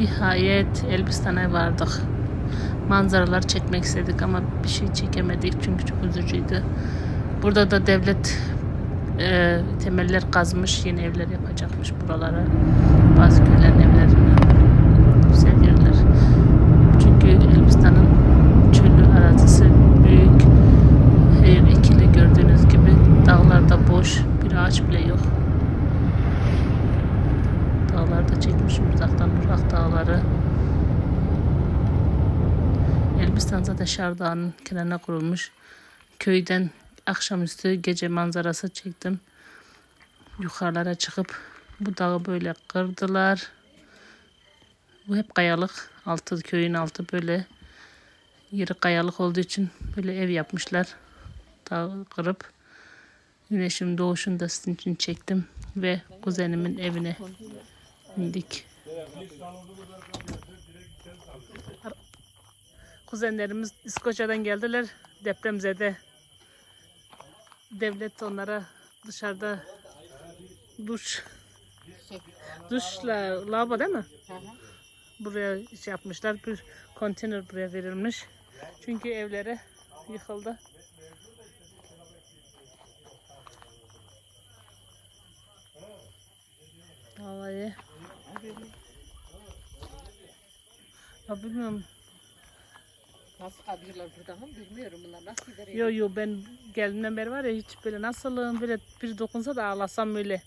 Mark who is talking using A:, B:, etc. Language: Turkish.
A: Nihayet Elbistan'a vardık. Manzaralar çekmek istedik ama bir şey çekemedik çünkü çok üzücüydü. Burada da devlet e, temeller kazmış, yeni evler yapacakmış buralara. Bazı köylerin evlerini. Güzel yerler. Çünkü Elbistan'ın çölü arazisi büyük. Her ikili gördüğünüz gibi dağlarda boş, bir ağaç bile yok. Dağlarda çekmişim uzaktan Irak dağları. Elbistan zaten Şar Dağı'nın kenarına kurulmuş. Köyden akşamüstü gece manzarası çektim. Yukarılara çıkıp bu dağı böyle kırdılar. Bu hep kayalık. Altı köyün altı böyle yeri kayalık olduğu için böyle ev yapmışlar. Dağı kırıp güneşin doğuşunu da sizin için çektim ve kuzenimin evine indik. Kuzenlerimiz İskoçya'dan geldiler. Depremzede. Devlet onlara dışarıda duş duşla lavabo değil mi? Buraya şey yapmışlar. Bir konteyner buraya verilmiş. Çünkü evleri yıkıldı. Ya bilmiyorum.
B: Nasıl kalıyorlar burada mı bilmiyorum bunlar nasıl idare
A: Yo yo ben geldiğimden beri var ya hiç böyle nasılım böyle bir dokunsa da ağlasam böyle.